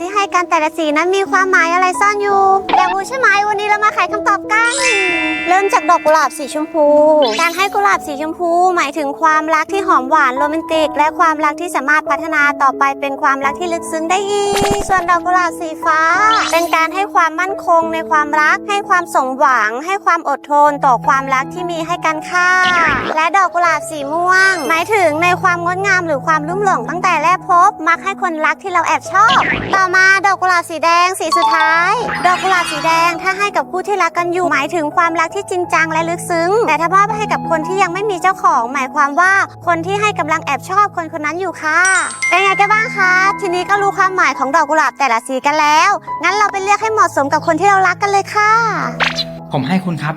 ที่ให้กันแต่ละสีนั้นมีความหมายอะไรซ่อนอยู่อยากรู้ใช่ไหมวันนี้เรามาไขคำตอบกัน เริ่มจากดอกกุหลาบสีชมพู การให้กุหลาบสีชมพู หมายถึงความรักที่หอมหวานโรแมนติก และความรักที่สามารถพัฒนาต่อไปเป็นความรักที่ลึกซึ้งได้อีก ส่วนดอกกุหลาบสีฟ้า เป็นการให้ความมั่นคงในความรัก ให้ความสมหวัง ให้ความอดทนต่อความรักที่มีให้กันค่ะ และดอก ความงดงามหรือความลุ่มหลงตั้งแต่แรกพบ มักให้คนรักที่เราแอบชอบ ต่อมาดอกกุหลาบสีแดงสีสุดท้าย ดอกกุหลาบสีแดงถ้าให้กับผู้ที่รักกันอยู่หมายถึงความรักที่จริงจังและลึกซึ้ง แต่ถ้ามอบให้กับคนที่ยังไม่มีเจ้าของ หมายความว่าคนที่ให้กำลังแอบชอบคนคนนั้นอยู่ค่ะเป็นไงกันบ้างคะทีนี้ก็รู้ความหมายของดอกกุหลาบแต่ละสีกันแล้ว งั้นเราไปเลือกให้เหมาะสมกับคนที่เรารักกันเลยค่ะ ผมให้คุณครับ